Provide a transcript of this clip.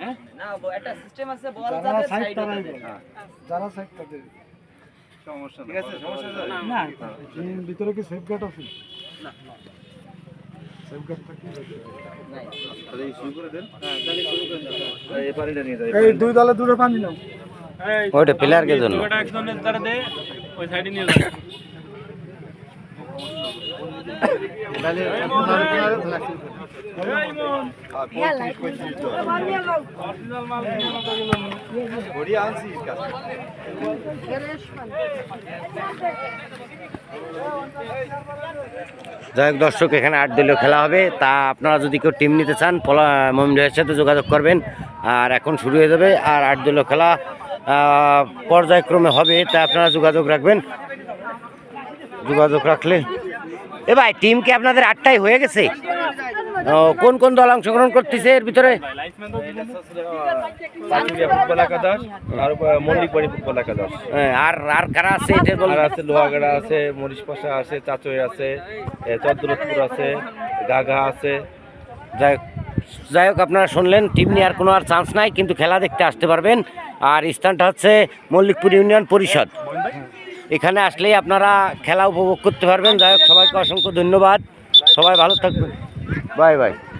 হ্যাঁ? না একটা সিস্টেম আছে বল যাবে সাইড সাইড তারাই যাবে বলে। যারা সাইড তাদের। ঠিক আছে সমস্যা না ভিতরে কি সেফ গার্ড আছে? সেফ গার্ড থাকলে তাহলে এই শুরু করে দেন। এই পানিটা নিয়ে যাই এই দুই দলে দূরে পানি নাও। ওইটা প্লেয়ারকে জন্য। ওটা একজনের দ্বারা দে ওই সাইডে নিয়ে যাই হোক, দর্শক, এখানে আট দলীয় খেলা হবে। তা আপনারা যদি কেউ টিম নিতে চান ভাইয়ের সাথে যোগাযোগ করবেন। আর এখন শুরু হয়ে যাবে। আর আট দলীয় খেলা পর্যায়ক্রমে হবে। তা আপনারা যোগাযোগ রাখবেন। যোগাযোগ রাখলে এ ভাই টিম কি আপনাদের আটটাই হয়ে গেছে? কোন কোন দল অংশগ্রহণ করতেছে এর ভিতরে? আর হ্যাঁ, আর আর কারা আছে আছে? লোহাগাড়া আছে আছে চাচই আছে এ, আছে গাঘা আছে। যাই হোক- যাই হোক আপনারা শুনলেন টিম নেওয়ার কোনো আর চান্স নাই কিন্তু খেলা দেখতে আসতে পারবেন। আর স্থানটা হচ্ছে মল্লিকপুর ইউনিয়ন পরিষদ। এখানে আসলেই আপনারা খেলা উপভোগ করতে পারবেন। যাই হোক সবাইকে অসংখ্য ধন্যবাদ। সবাই ভালো থাকবেন। Bye bye.